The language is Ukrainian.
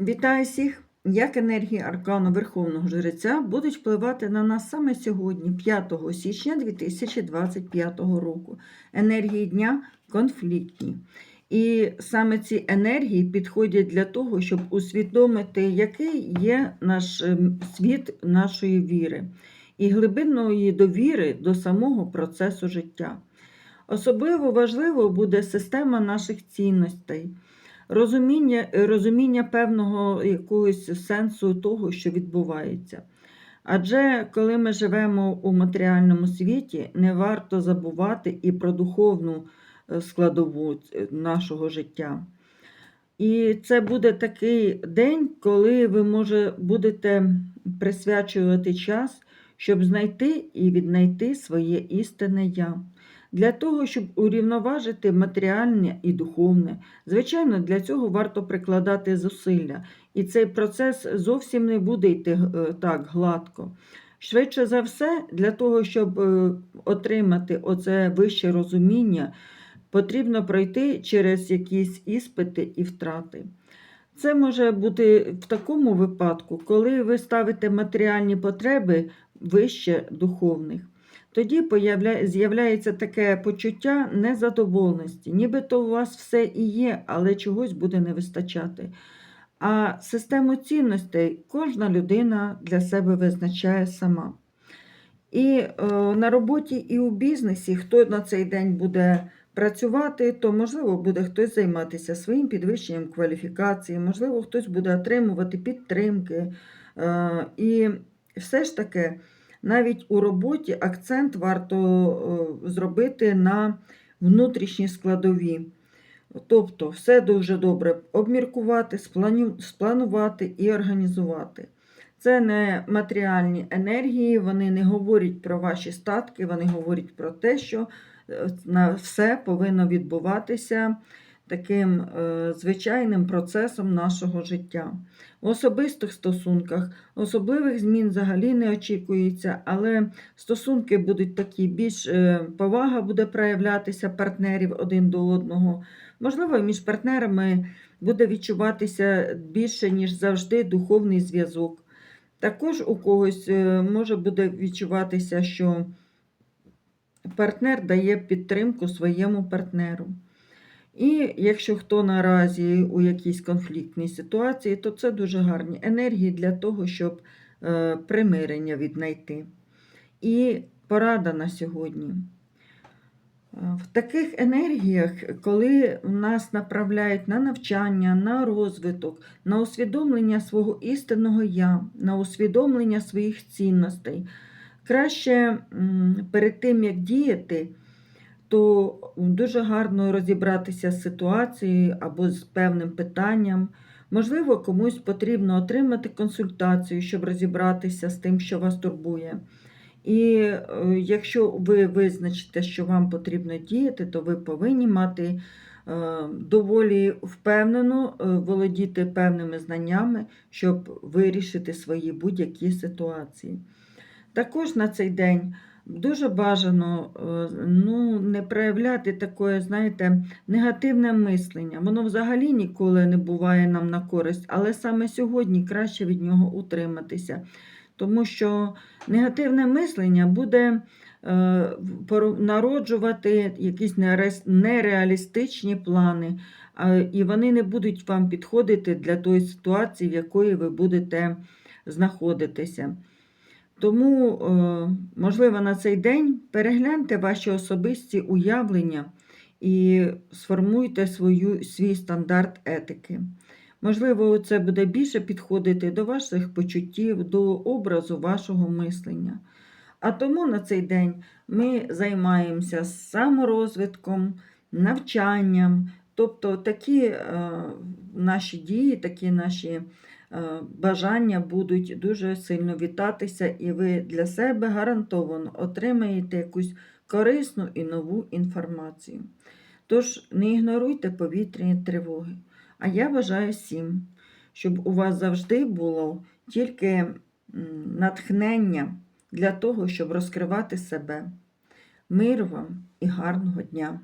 Вітаю всіх! Як енергії аркану Верховного Жреця будуть впливати на нас саме сьогодні, 5 січня 2025 року. Енергії дня конфліктні. І саме ці енергії підходять для того, щоб усвідомити, який є наш ем, світ нашої віри і глибинної довіри до самого процесу життя. Особливо важливо буде система наших цінностей розуміння, розуміння певного якогось сенсу того, що відбувається. Адже коли ми живемо у матеріальному світі, не варто забувати і про духовну е, складову е, нашого життя. І це буде такий день, коли ви може, будете присвячувати час, щоб знайти і віднайти своє істинне я. Для того, щоб урівноважити матеріальне і духовне, звичайно, для цього варто прикладати зусилля. І цей процес зовсім не буде йти е, так гладко. Швидше за все, для того, щоб е, отримати оце вище розуміння, потрібно пройти через якісь іспити і втрати. Це може бути в такому випадку, коли ви ставите матеріальні потреби вище духовних. Тоді з'являється таке почуття незадоволеності, нібито у вас все і є, але чогось буде не вистачати. А систему цінностей кожна людина для себе визначає сама. І е, на роботі, і у бізнесі, хто на цей день буде працювати, то, можливо, буде хтось займатися своїм підвищенням кваліфікації, можливо, хтось буде отримувати підтримки. Е, і все ж таки. Навіть у роботі акцент варто е, зробити на внутрішні складові. Тобто, все дуже добре обміркувати, спланувати і організувати. Це не матеріальні енергії, вони не говорять про ваші статки, вони говорять про те, що е, на все повинно відбуватися таким е, звичайним процесом нашого життя. В особистих стосунках особливих змін взагалі не очікується, але стосунки будуть такі, більш е, повага буде проявлятися партнерів один до одного. Можливо, між партнерами буде відчуватися більше, ніж завжди, духовний зв'язок. Також у когось е, може буде відчуватися, що партнер дає підтримку своєму партнеру. І якщо хто наразі у якійсь конфліктній ситуації, то це дуже гарні енергії для того, щоб е, примирення віднайти. І порада на сьогодні. Е, в таких енергіях, коли нас направляють на навчання, на розвиток, на усвідомлення свого істинного я, на усвідомлення своїх цінностей, краще перед тим, як діяти, то дуже гарно розібратися з ситуацією або з певним питанням. Можливо, комусь потрібно отримати консультацію, щоб розібратися з тим, що вас турбує. І е, якщо ви визначите, що вам потрібно діяти, то ви повинні мати е, доволі впевнено е, володіти певними знаннями, щоб вирішити свої будь-які ситуації. Також на цей день Дуже бажано е, ну, не проявляти таке, знаєте, негативне мислення. Воно взагалі ніколи не буває нам на користь, але саме сьогодні краще від нього утриматися. Тому що негативне мислення буде е, народжувати якісь нереалістичні плани, і вони не будуть вам підходити для тої ситуації, в якої ви будете знаходитися. Тому, е, можливо, на цей день перегляньте ваші особисті уявлення і сформуйте свою, свій стандарт етики. Можливо, це буде більше підходити до ваших почуттів, до образу вашого мислення. А тому на цей день ми займаємося саморозвитком, навчанням, тобто такі е, наші дії, такі наші. Е, бажання будуть дуже сильно вітатися, і ви для себе гарантовано отримаєте якусь корисну і нову інформацію. Тож, не ігноруйте повітряні тривоги. А я бажаю всім, щоб у вас завжди було тільки натхнення для того, щоб розкривати себе. Миру вам і гарного дня!